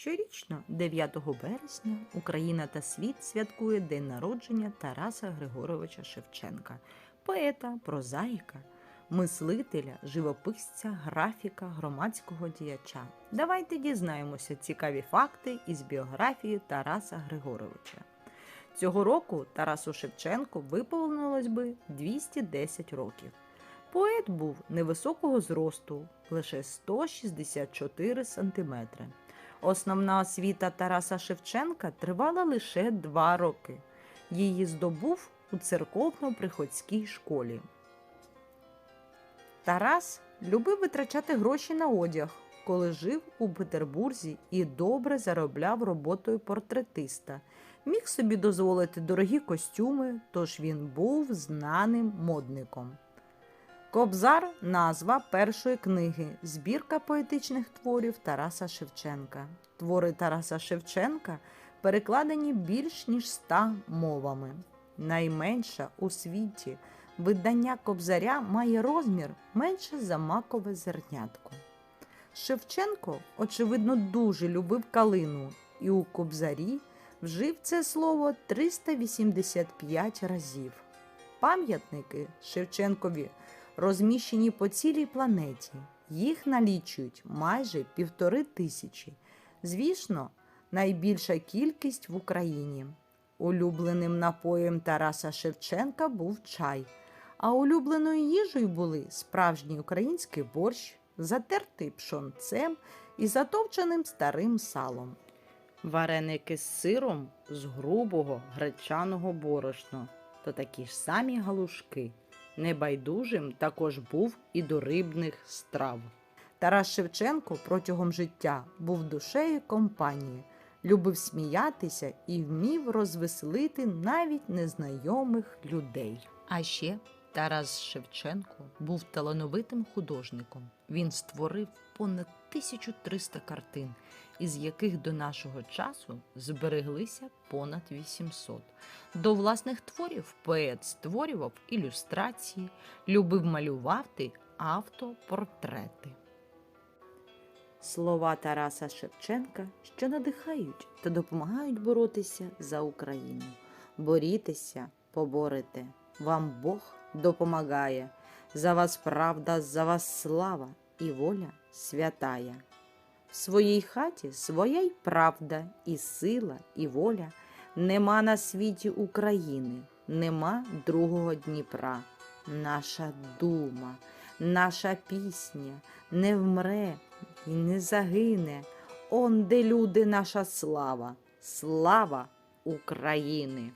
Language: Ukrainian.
Щорічно, 9 березня, Україна та світ святкує День народження Тараса Григоровича Шевченка, поета, прозаїка, мислителя, живописця, графіка, громадського діяча. Давайте дізнаємося цікаві факти із біографії Тараса Григоровича. Цього року Тарасу Шевченку виповнилось би 210 років. Поет був невисокого зросту, лише 164 сантиметри. Основна освіта Тараса Шевченка тривала лише два роки. Її здобув у церковно-приходській школі. Тарас любив витрачати гроші на одяг, коли жив у Петербурзі і добре заробляв роботою портретиста. Міг собі дозволити дорогі костюми, тож він був знаним модником. Кобзар назва першої книги Збірка поетичних творів Тараса Шевченка. Твори Тараса Шевченка перекладені більш ніж ста мовами. Найменша у світі видання кобзаря має розмір менше за макове зернятко. Шевченко, очевидно, дуже любив калину, і у кобзарі вжив це слово 385 разів. Пам'ятники Шевченкові розміщені по цілій планеті. Їх налічують майже півтори тисячі. Звісно, найбільша кількість в Україні. Улюбленим напоєм Тараса Шевченка був чай, а улюбленою їжею були справжній український борщ, затертий пшонцем і затовченим старим салом. Вареники з сиром з грубого гречаного борошна та такі ж самі галушки. Небайдужим також був і до рибних страв. Тарас Шевченко протягом життя був душею компанії, любив сміятися і вмів розвеселити навіть незнайомих людей. А ще Тарас Шевченко був талановитим художником. Він створив понад 1300 картин, із яких до нашого часу збереглися понад 800. До власних творів поет створював ілюстрації, любив малювати автопортрети. Слова Тараса Шевченка, що надихають та допомагають боротися за Україну. Борітеся, поборете, вам Бог допомагає. За вас правда, за вас слава і воля святая. В своїй хаті своя й правда, і сила, і воля. Нема на світі України, нема другого Дніпра. Наша дума, наша пісня не вмре і не загине. Он де люди наша слава, слава України.